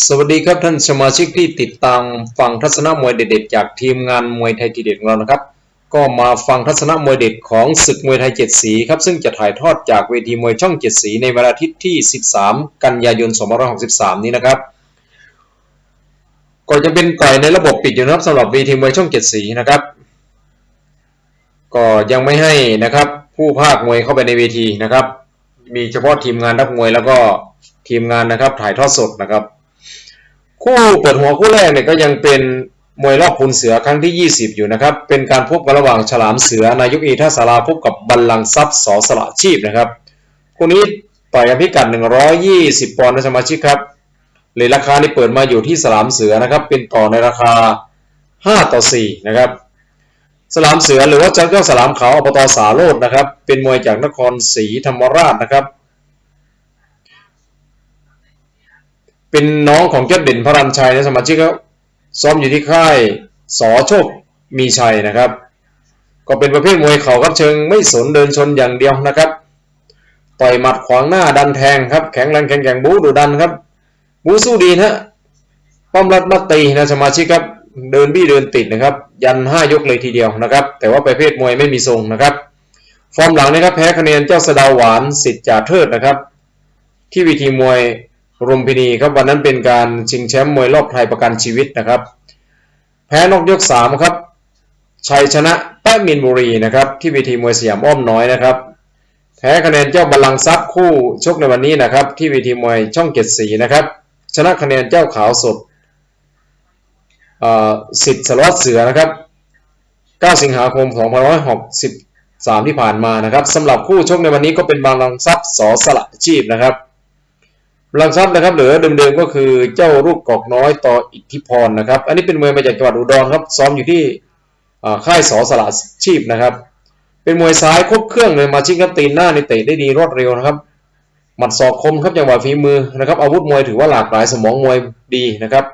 สวัสดีครับท่านสมาชิกที่ติดตามฟังทัศนมวยเด็ดๆจากทีมงานมวยไทยทีเด็ดของเรานะครับ ก็มาฟังทัศนมวยเด็ดของศึกมวยไทยเจ็ดสีครับซึ่งจะถ่ายทอดจากเวทีมวยช่องเจ็ดสีในวันอาทิตย์ที่ 13 กันยายน 2563 นี้นะครับก็จะเป็นต่อยในระบบปิดอยู่นะครับสำหรับเวทีมวยช่องเจ็ดสีนะครับ ก็ยังไม่ให้นะครับ ผู้ภาคมวยเข้าไปในเวทีนะครับ มีเฉพาะทีมงานนักมวยแล้วก็ทีมงานนะครับถ่ายทอดสดนะครับ คู่เปิดหัวคู่แรกเนี่ยก็ยังเป็นมวยรอบพุนเสือครั้งที่ 20 อยู่นะครับ เป็นการพบกันระหว่างฉลามเสือนายกอีท่าสาราพบกับบัลลังก์ทรัพย์สอสละชีพนะครับคู่นี้ต่อยกันพิกัด 120 ปอนด์นะสมาชิกครับเลยราคานี่เปิดมาอยู่ที่สลามเสือนะครับ เป็นต่อในราคา 5 ต่อ 4 นะครับ สลามเสือหรือว่าจักรเจ้าสลามขาวอบตสาโรดนะครับ เป็นมวยจากนครศรีธรรมราชนะครับ เป็นน้องของเจ้าเด่นพระรันชัยนะสมาชิกครับซ้อมอยู่ที่ค่ายสอโชคมีชัยนะครับ ก็เป็นประเภทมวยเข่าครับเชิงไม่สนเดินชนอย่างเดียวนะครับ ต่อยหมัดขวางหน้าดันแทงครับ แข็งแรงแข็งแกร่งบู๊ดุดันครับ บู๊สู้ดีนะป้อมรัดมัดตีนะสมาชิกครับเดินบี้เดินติดนะครับ ยันห้ายกเลยทีเดียวนะครับ แต่ว่าประเภทมวยไม่มีทรงนะครับฟอร์มหลังนะครับแพ้คะแนนเจ้าสดาวหวานสิทธิ์จ่าเทิดนะครับ ที่วิธีมวย รุมพินีครับวันนั้นเป็นการชิงแชมป์มวยรอบไทยประกันชีวิตนะครับ แพ้นอกยก3ครับชัยชนะแป้มินบุรีนะครับที่วิธีมวยสยามอ้อมน้อยนะครับแพ้คะแนนเจ้าบาลังก์ทรัพย์คู่ชกในวันนี้นะครับ ที่วิธีมวยช่องเกียรติสีนะครับชนะคะแนนเจ้าขาวสดสิทธิ์สารวัตเสือนะครับ 9 สิงหาคม 2563 ที่ผ่านมานะครับสำหรับคู่ชกในวันนี้ก็เป็นบาลังก์ทรัพย์สอสละชีพนะครับ ลังทรัพย์นะครับหลือเดิมๆก็คือเจ้าลูกกอกน้อยต่ออิทธิพรนะครับ อันนี้เป็นมวยมาจากจังหวัดอุดรครับซ้อมอยู่ที่ค่ายสอสละชีพนะครับ เป็นมวยซ้ายครบเครื่องเลยมาชิงครับตีนหน้าในเตะได้ดีรวดเร็วนะครับหมัดศอกคมครับจังหวะฝีมือนะครับ อาวุธมวยถือว่าหลากหลายสมองมวยดีนะครับ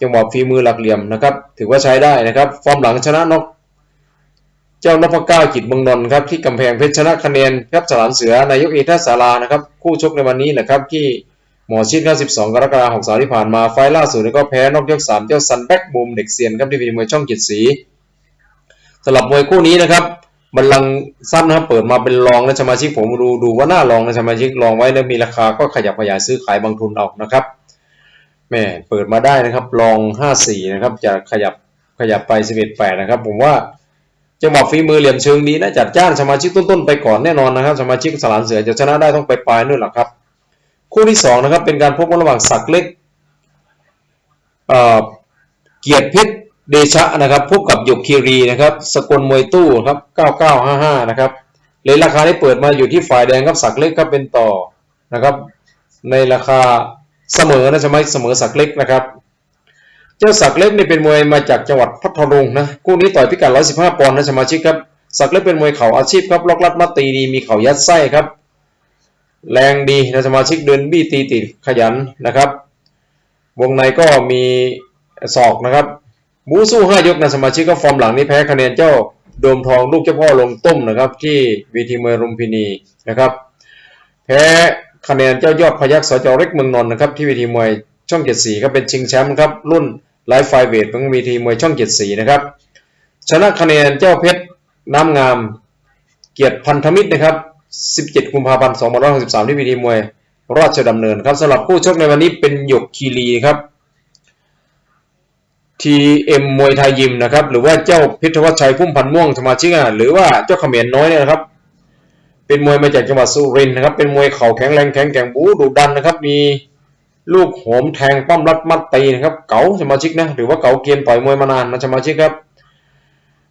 จังหวะฝีมือหลักเหลี่ยมนะครับ ถือว่าใช้ได้นะครับฟอร์มหลังชนะนกเจ้านพก้ากิจเมืองนนท์ครับที่กำแพงเพชรชนะคะแนนครับฉลามเสือนายกเอท่าสารานะครับ คู่ชกในวันนี้นะครับที่ หมอชิดครับ12 กรกฎาคม63ที่ผ่านมาไฟล่าสุดก็แพ้นอกยก3เจ้าซันแบ็กบูมเด็กเซียนครับที่เป็นมวยช่องเกียรติสีสำหรับมวยคู่นี้นะครับบัลลังสั้นนะครับเปิดมาเป็นรองนะสมาชิกผมดูดูว่าหน้ารองนะสมาชิกรองไว้แล้วมีราคาก็ขยับขยายซื้อขายบางทุนเอานะครับแม่เปิดมาได้นะครับรอง 54 นะครับจะขยับขยับไป 11 8 นะครับ ผมว่าจังหวะฝีมือเหลี่ยมเชิงดีนะจัดจ้านสมาชิกต้นๆไปก่อนแน่นอนนะครับ สมาชิกสลานเสือจะชนะได้ต้องไปปลายนู่นแหละครับ คู่ที่2นะครับเป็นการพบกันระหว่างศักเล็กเเกียรติเพชรเดชะนะครับพบกับหยกคีรีนะครับสกลมวยตู้ครับ9955นะครับเลยราคาที่เปิดมาอยู่ที่ฝ่ายแดงครับศักเล็กครับเป็นต่อนะครับ ในราคาเสมอนะสมัยเสมอศักเล็กนะครับ เจ้าศักเล็กนี่เป็นมวยมาจากจังหวัดพัทลุงนะคู่นี้ต่อยพิกัด115ปอนด์นะสมาชิกครับศักเล็กเป็นมวยเข่าอาชีพครับล็อกลัดมาตีดีมีเข่ายัดไส้ครับ แรงดีนะสมาชิกเดินบี้ตีติดขยันนะครับ วงในก็มีศอกนะครับบูสู้ห้ายกนะสมาชิกก็ฟอร์มหลังนี้แพ้คะแนนเจ้าโดมทองลูกเจ้าพ่อลงต้มนะครับ ที่วีทีมวยรุมพินีนะครับ แพ้คะแนนเจ้ายอดพยักสจเล็กเมืองนนท์นะครับที่วีทีมวยช่องเจ็ดสีก็เป็นชิงแชมป์ครับรุ่นไลฟ์ไฟเวทของวีทีมวยช่องเจ็ดสีนะครับชนะคะแนนเจ้าเพชรน้ำงาม เกียรติพันธมิตรนะครับ 17 กุมภาพันธ์2563 ที่วีทีมวย ราชดำเนินครับสำหรับผู้ชกในวันนี้เป็นหยกคีรีครับ TM มวยไทยยิมนะครับ หรือว่าเจ้าพิทวัชชัยพุ่มพันม่วงสมาชิกอะหรือว่าเจ้าเขมรน้อยเนี่ยนะครับ เป็นมวยมาจากจังหวัดสุรินทร์นะครับ เป็นมวยเข่าแข็งแรงแข็งแกร่งบู๊ดุดันนะครับ มีลูกโหมแทงป้อมรัดมัดตีนะครับ เก๋าสมาชิกนะ หรือว่าเก๋าเกียนต่อยมวยมานานนะสมาชิกครับ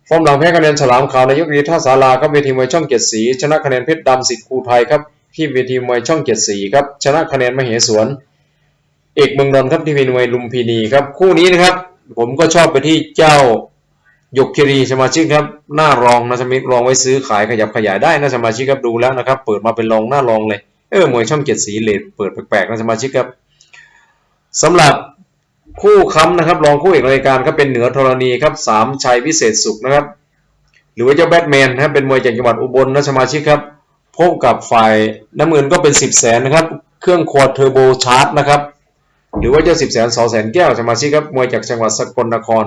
ฟอร์มหลังแพ้คะแนนฉลามขาวในยกรีท่าสาราครับเวทีมวยช่องเกียรติศรีชนะคะแนนเพชรดำสิทธิ์คูไทยครับที่เวทีมวยช่องเกียรติศรีครับชนะคะแนนมเหสวนเอกเมืองนนท์ครับที่เวทีมวยลุมพินีครับคู่นี้นะครับผมก็ชอบไปที่เจ้าหยกคิรีสมาชิกครับหน้ารองนะสมาชิกรองไว้ซื้อขายขยับขยายได้นะสมาชิกครับดูแล้วนะครับ เปิดมาเป็นรองหน้ารองเลยเออมวยช่องเกียรติศรีเลดเปิดแปลกๆนะสมาชิกครับสำหรับ คู่ค้ำนะครับรองคู่เอกรายการครับเป็นเหนือธรณีครับสามชัยวิเศษสุขนะครับ หรือว่าเจ้าแบทแมนนะครับเป็นมวยจากจังหวัดอุบลนะสมาชิกครับพบกับฝ่ายน้ำเงินก็เป็น 10แสนนะครับ เครื่องควอดเทอร์โบชาร์จนะครับ หรือว่าเจ้าสิบแสนสองแสนแก้วสมาชิกครับมวยจากจังหวัดสกลนคร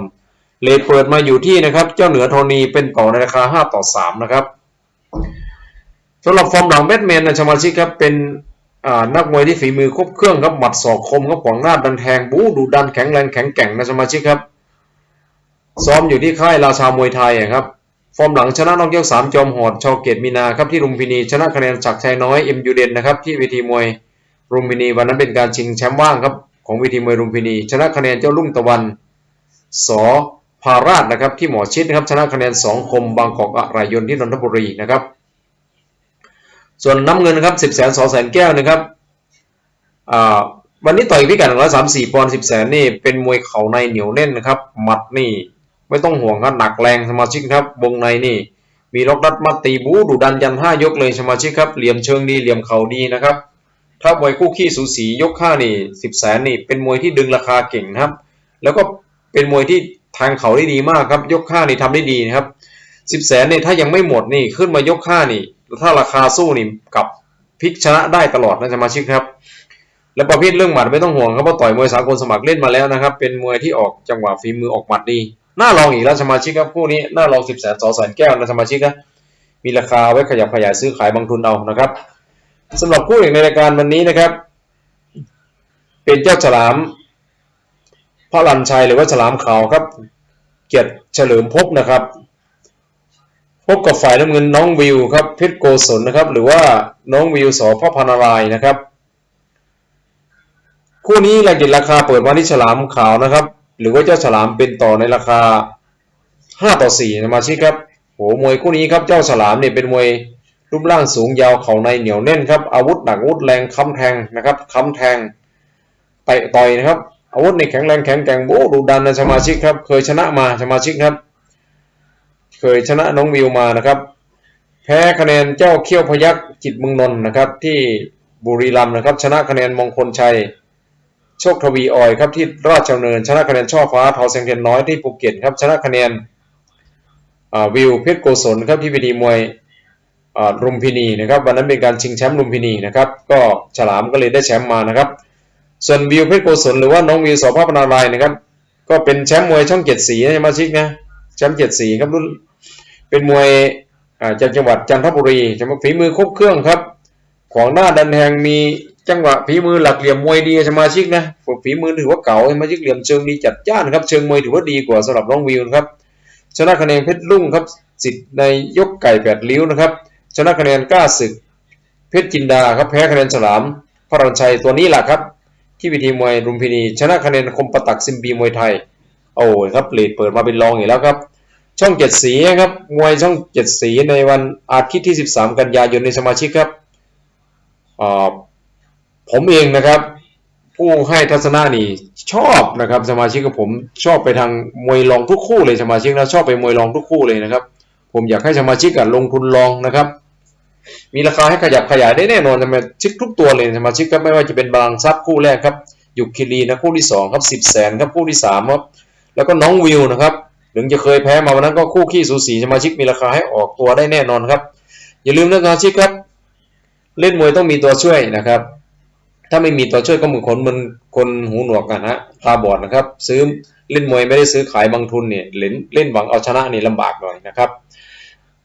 เลทเปิดมาอยู่ที่นะครับ เจ้าเหนือโทนีเป็นต่อในราคา 5 ต่อ 3 นะครับสำหรับฟอร์มหลังแบทแมนนะสมาชิกครับเป็น นักมวยที่ฝีมือครบเครื่องครับหมัดศอกคมครับขวางหน้าดันแทงบู๊ดูดันแข็งแรงแข็งแกร่งนะสมาชิกครับ ซ้อมอยู่ที่ค่ายราชามวยไทยครับฟอร์มหลังชนะนอกยกสามจอมโหดชอเกตมีนาครับที่ลุมพินีชนะคะแนนศักชัยน้อยเอ็มยูเดนนะครับที่เวทีมวยลุมพินีวันนั้นเป็นการชิงแชมป์ว่างครับของเวทีมวยลุมพินี ชนะคะแนนเจ้าลุ่งตะวันสอพาราชนะครับที่หมอชิดนะครับชนะคะแนนสองคมบางกอกอะไรยนที่นนทบุรีนะครับ ส่วนน้ำเงินนะครับสิบแสนสองแสนแก้วนะครับวันนี้ต่อยพิกัดหนึ่งร้อยสามสี่ปอนด์สิบแสนนี่เป็นมวยเข่าในเหนียวแน่นนะครับหมัดนี่ไม่ต้องห่วงครับหนักแรงสมาชิกครับวงในนี่ มีล็อกดัดมาตีบูดุดันยันห้ายกเลยสมาชิกครับเหลี่ยมเชิงดีเหลี่ยมเข่าดีนะครับถ้ามวยคู่ขี้สูสียกห้านี่สิบแสนนี่เป็นมวยที่ดึงราคาเก่งครับ แล้วก็เป็นมวยที่ทางเขาได้ดีมากครับยกห้านี่ทำได้ดีนะครับสิบแสนเนี่ยถ้ายังไม่หมดนี่ขึ้นมายกห้านี่ ถ้าราคาสู้นี่กับพลิกชนะได้ตลอดนะสมาชิกครับ และประเภทเรื่องหมัดไม่ต้องห่วงครับเพราะต่อยมวยสากลสมัครเล่นมาแล้วนะครับ เป็นมวยที่ออกจังหวะฝีมือออกหมัดดีน่าลองอีกแล้วสมาชิกครับคู่นี้น่าลองสิบแสนสองแสนแก้วนะสมาชิกนะมีราคาไว้ขยับขยายซื้อขายบางทุนเอานะครับสำหรับคู่เอกในรายการวันนี้นะครับ เป็นเจ้าฉลามพระลันชัยหรือว่าฉลามขาวครับ เกียรติเฉลิมภพนะครับ พบกับฝ่ายน้ำเงินน้องวิวครับเพชรโกศลนะครับ หรือว่าน้องวิวสอพพานารายนะครับ คู่นี้รายละราคาเปิดมาที่ฉลามขาวนะครับ หรือว่าเจ้าฉลามเป็นต่อในราคา 5 ต่อ4นะมาชิกครับโหมวยคู่นี้ครับเจ้าฉลามเนี่ยเป็นมวยรูปร่างสูงยาวเข่าในเหนียวแน่นครับอาวุธหนักอาวุธแรงค้ำแทงนะครับค้ำแทงเตะต่อยนะครับอาวุธในแข็งแรงแข็งแกร่งโอ้ดุดันนะสมาชิกครับเคยชนะมาสมาชิกครับ เคยชนะน้องวิวมานะครับ แพ้คะแนนเจ้าเขี้ยวพยักจิตมืองนน์นะครับ ที่บุรีรัมย์นะครับ ชนะคะแนนมงคลชัย โชคทวีออยครับที่ราชดำเนิน ชนะคะแนนช่อฟ้าทอแสงเทียนน้อยที่ภูเก็ตครับชนะคะแนนวิวเพชรโกศลครับที่เวทีมวยรุมพินีนะครับวันนั้นเป็นการชิงแชมป์รุมพินีนะครับก็ฉลามก็เลยได้แชมป์มานะครับ ส่วนวิวเพชรโกศลหรือว่าน้องวิวสอภาพนารายนะครับ ก็เป็นแชมป์มวยช่องเจ็ดสีนะสมาชิกนะแชมป์เจ็ดสีครับรุ่น เป็นมวยจากจังหวัดจันทบุรีจังหวัดฝีมือครบเครื่องครับขวางหน้าดันแทงมีจังหวะฝีมือหลักเหลี่ยมมวยดีสมาชิกนะฝีมือถือว่าเก่าสมาชิกเหลี่ยมเชิงดีจัดจ้านครับเชิงมวยถือว่าดีกว่าสำหรับน้องวิวนะครับชนะคะแนนเพชรลุ่งครับสิทธิ์ในยกไก่แปดริ้วนะครับชนะคะแนนกล้าศึก เพชรจินดาครับแพ้คะแนนฉลามพระรัญชัยตัวนี้แหละครับ ที่วิธีมวยรุมพินี ชนะคะแนนคมประตักซิมบีมวยไทย โอ้ยครับเลดเปิดมาเป็นรองอีกแล้วครับ ช่องเจ็ดสีครับมวยช่องเจ็ดสีในวันอาทิตย์ที่ 13 กันยายนในสมาชิกครับผมเองนะครับ ผู้ให้ทัศนะนี่ชอบนะครับ สมาชิกกับผมชอบไปทางมวยรองทุกคู่เลยสมาชิกนะชอบไปมวยรองทุกคู่เลยนะครับ ผมอยากให้สมาชิกอะลงทุนลองนะครับ มีราคาให้ขยับขยายได้แน่นอนสมาชิกทุกตัวเลยสมาชิกครับไม่ว่าจะเป็นบางซับคู่แรกครับยุคคิรีนะคู่ที่สองครับสิบแสนครับคู่ที่สามครับแล้วก็น้องวิวนะครับ ถึงจะเคยแพ้มาวันนั้นก็คู่ขี้สูสีสมาชิกมีราคาให้ออกตัวได้แน่นอนครับ อย่าลืมนะสมาชิกครับ เล่นมวยต้องมีตัวช่วยนะครับ ถ้าไม่มีตัวช่วยก็เหมือนคนมันคนหูหนวกกันฮะตาบอดนะครับ ซื้อเล่นมวยไม่ได้ซื้อขายบางทุนเนี่ยเล่นเล่นหวังเอาชนะนี่ลำบากหน่อยนะครับ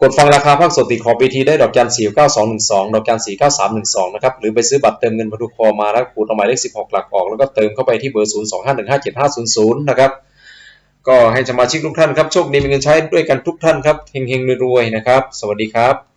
กดฟังราคาภาคสดติดขอบเวทีได้ดอกจันสี่เก้าสองหนึ่งสองดอกจันสี่เก้าสามหนึ่งสองนะครับหรือไปซื้อบัตรเติมเงินพันธุคอมาแล้วขูดเอาหมายเลขสิบหกหลักออกแล้วก็เติมเข้าไปที่เบอร์ศูนย์สองห้าหนึ่งห้าเจ็ดห้าศูนย์ศูนย์นะครับ ก็ให้สมาชิกทุกท่านครับโชคดีมีเงินใช้ด้วยกันทุกท่านครับเฮงๆรวยๆนะครับ สวัสดีครับ